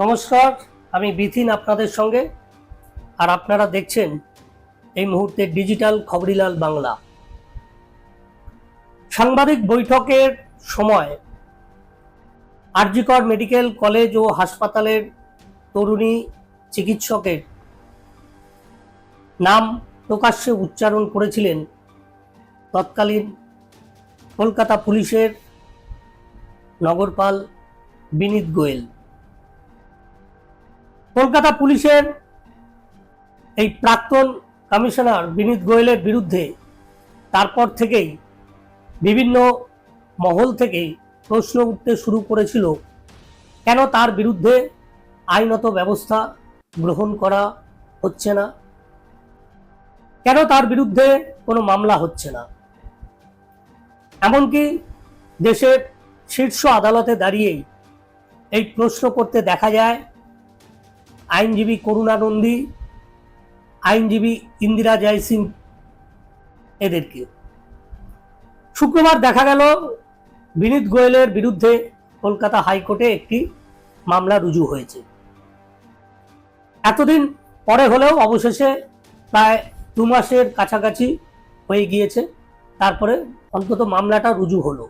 নমস্কার, আমি বিথিন আপনাদের সঙ্গে। আর আপনারা দেখছেন এই মুহূর্তে ডিজিটাল খবরিলাল বাংলা। সাংবাদিক বৈঠকের সময় আরজিকর মেডিকেল কলেজ ও হাসপাতালের তরুণী চিকিৎসকের নাম প্রকাশ্যে উচ্চারণ করেছিলেন তৎকালীন কলকাতা পুলিশের নগরপাল বিনীত গোয়েল। কলকাতা পুলিশের এই প্রাক্তন কমিশনার বিনীত গোয়েলের বিরুদ্ধে তারপর থেকেই বিভিন্ন মহল থেকেই প্রশ্ন উঠতে শুরু করেছিল, কেন তার বিরুদ্ধে আইনত ব্যবস্থা গ্রহণ করা হচ্ছে না? কেন তার বিরুদ্ধে কোনো মামলা হচ্ছে না? এমনকি দেশের শীর্ষ আদালতে দাঁড়িয়েই এই প্রশ্ন করতে দেখা যায় আইনজীবী করুণানন্দী আইনজীবী ইন্দিরা জয় সিং, এদেরকে। শুক্রবার দেখা গেল বিনীত গোয়েলের বিরুদ্ধে কলকাতা হাইকোর্টে একটি মামলা রুজু হয়েছে। এতদিন পরে হলেও অবশেষে প্রায় দু মাসের কাছাকাছি হয়ে গিয়েছে, তারপরে অন্তত মামলাটা রুজু হলো।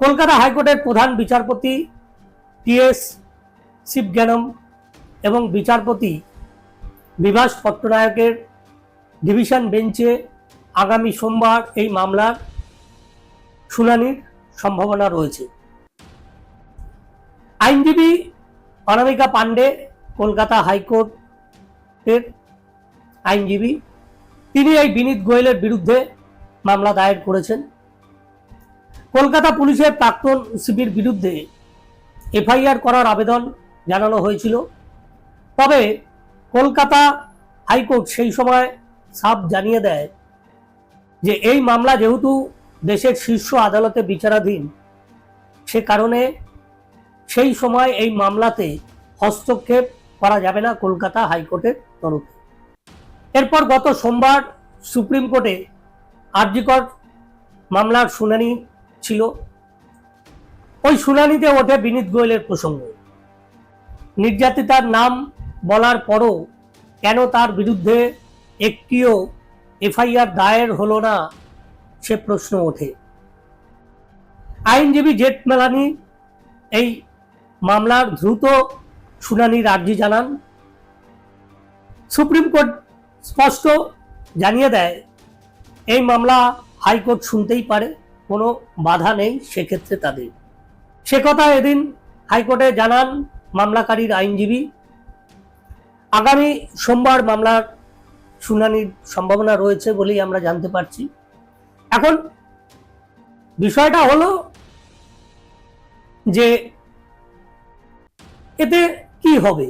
কলকাতা হাইকোর্টের প্রধান বিচারপতি টি টিএস শিবজ্ঞানম এবং বিচারপতি বিভাস পট্টনায়কের ডিভিশন বেঞ্চে আগামী সোমবার এই মামলার শুনানির সম্ভাবনা রয়েছে। আইনজীবী অনামিকা পাণ্ডে কলকাতা হাইকোর্টের আইনজীবী। তিনি এই বিনীত গোয়েলের বিরুদ্ধে মামলা দায়ের করেছেন। কলকাতা পুলিশের প্রাক্তন সিপির বিরুদ্ধে এফআইআর করার আবেদন জানানো হয়েছিল। তবে কলকাতা হাইকোর্ট সেই সময় সাফ জানিয়ে দেয় যে এই মামলা যেহেতু দেশের শীর্ষ আদালতে বিচারাধীন, সে কারণে সেই সময় এই মামলাতে হস্তক্ষেপ করা যাবে না কলকাতা হাইকোর্টের তরফে। এরপর গত সোমবার সুপ্রিম কোর্টে আরজিকর মামলার শুনানি ছিল। ওই শুনানিতে ওঠে বিনীত গোয়েলের প্রসঙ্গ। নির্যাতিতার নাম বলার পরও কেন তার বিরুদ্ধে একটিও এফআইআর দায়ের হলো না, সে প্রশ্ন ওঠে। আইনজীবী জেট মেলানি এই মামলার দ্রুত শুনানির আর্জি জানান। সুপ্রিম কোর্ট স্পষ্ট জানিয়ে দেয়, এই মামলা হাইকোর্ট শুনতেই পারে, কোনো বাধা নেই সেক্ষেত্রে তাদের। সে কথা এদিন হাইকোর্টে জানান মামলাকারীর আইনজীবী। আগামী সোমবার মামলার শুনানির সম্ভাবনা রয়েছে বলেই আমরা জানতে পারছি। এখন বিষয়টা হলো যে এতে কি হবে?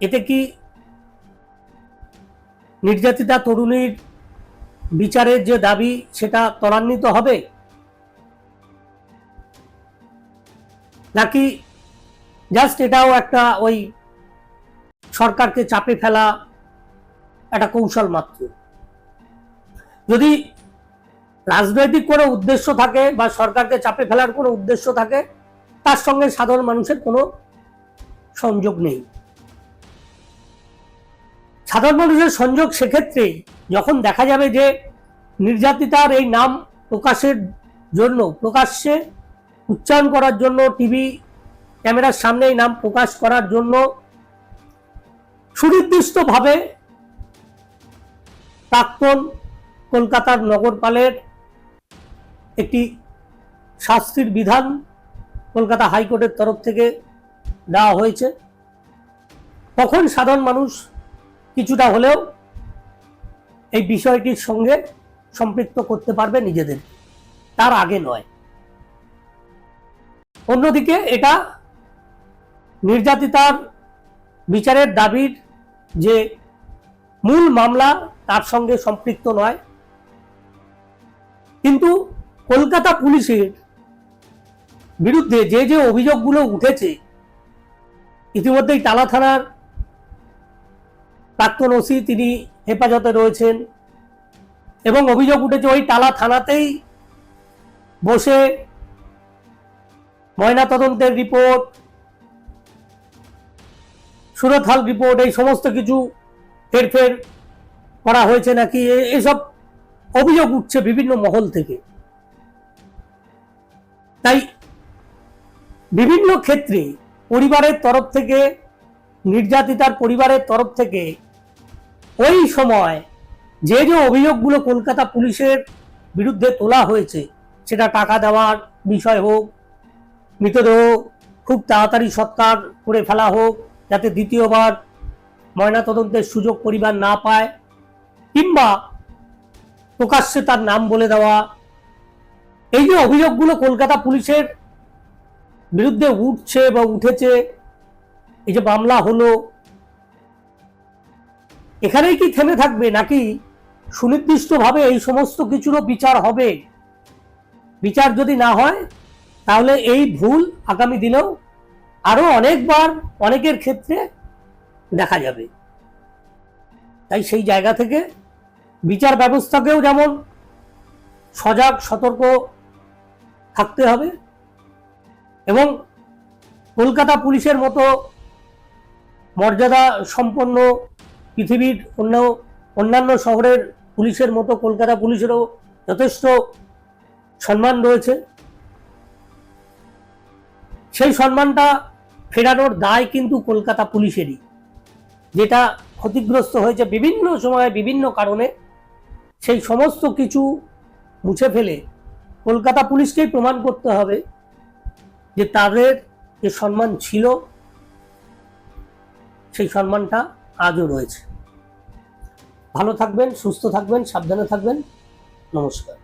এতে কি নির্যাতিতা তরুণীর বিচারের যে দাবি সেটা ত্বরান্বিত হবে? নাকি জাস্ট এটাও একটা ওই সরকারকে চাপে ফেলা একটা কৌশল মাত্র। যদি রাজনৈতিক কোনো উদ্দেশ্য থাকে বা সরকারকে চাপে ফেলার কোনো উদ্দেশ্য থাকে, তার সঙ্গে সাধারণ মানুষের কোনো সংযোগ নেই। সাধারণ মানুষের সংযোগ সেক্ষেত্রে যখন দেখা যাবে যে নির্যাতিতার এই নাম প্রকাশের জন্য, প্রকাশ্যে উচ্চারণ করার জন্য, টিভি ক্যামেরার সামনে এই নাম প্রকাশ করার জন্য সুনির্দিষ্টভাবে প্রাক্তন কলকাতার নগরপালের একটি শাস্তির বিধান কলকাতা হাইকোর্টের তরফ থেকে দেওয়া হয়েছে। তখন সাধারণ মানুষ কিছুটা হলেও এই বিষয়টির সঙ্গে সম্পৃক্ত করতে পারবে নিজেদের। তার আগে নয়। অন্যদিকে এটা নির্যাতিতার বিচারের দাবির যে মূল মামলা তার সঙ্গে সম্পৃক্ত নয়। কিন্তু কলকাতা পুলিশের বিরুদ্ধে যে যে অভিযোগগুলো উঠেছে, ইতিমধ্যেই টালা থানার প্রাক্তন ওসি তিনি হেফাজতে রয়েছেন এবং অভিযোগ উঠেছে ওই টালা থানাতেই বসে ময়নাতদন্তের রিপোর্ট সুরত হাল রিপোর্ট এই সমস্ত কিছু হেরফের করা হয়েছে নাকি? এসব অভিযোগ উঠছে বিভিন্ন মহল থেকে। তাই বিভিন্ন ক্ষেত্রে পরিবারের তরফ থেকে, নির্যাতিতার পরিবারের তরফ থেকে ওই সময় যে যে অভিযোগগুলো কলকাতা পুলিশের বিরুদ্ধে তোলা হয়েছে, সেটা টাকা দেওয়ার বিষয় হোক, মৃতদেহ খুব তাড়াতাড়ি সৎকার করে ফেলা হোক যাতে দ্বিতীয়বার ময়নাতদন্তের সুযোগ পরিবার না পায়, কিংবা প্রকাশ্যে তার নাম বলে দেওয়া। এই যে অভিযোগগুলো কলকাতা পুলিশের বিরুদ্ধে উঠছে বা উঠেছে, এই যে মামলা হলো, এখানেই কি থেমে থাকবে নাকি সুনির্দিষ্টভাবে এই সমস্ত কিছুরও বিচার হবে? বিচার যদি না হয়, তাহলে এই ভুল আগামী দিনেও আরও অনেকবার অনেকের ক্ষেত্রে দেখা যাবে। তাই সেই জায়গা থেকে বিচার ব্যবস্থাকেও যেমন সজাগ, সতর্ক থাকতে হবে এবং কলকাতা পুলিশের মতো মর্যাদা সম্পন্ন পৃথিবীর অন্য অন্যান্য শহরের পুলিশের মতো কলকাতা পুলিশেরও যথেষ্ট সম্মান রয়েছে। সেই সম্মানটা ফেরানোর দায় কিন্তু কলকাতা পুলিশেরই, যেটা ক্ষতিগ্রস্ত হয়েছে বিভিন্ন সময়ে বিভিন্ন কারণে। সেই সমস্ত কিছু মুছে ফেলে কলকাতা পুলিশকেই প্রমাণ করতে হবে যে তাদের যে সম্মান ছিল, সেই সম্মানটা আজও রয়েছে। ভালো থাকবেন, সুস্থ থাকবেন, সাবধানে থাকবেন। নমস্কার।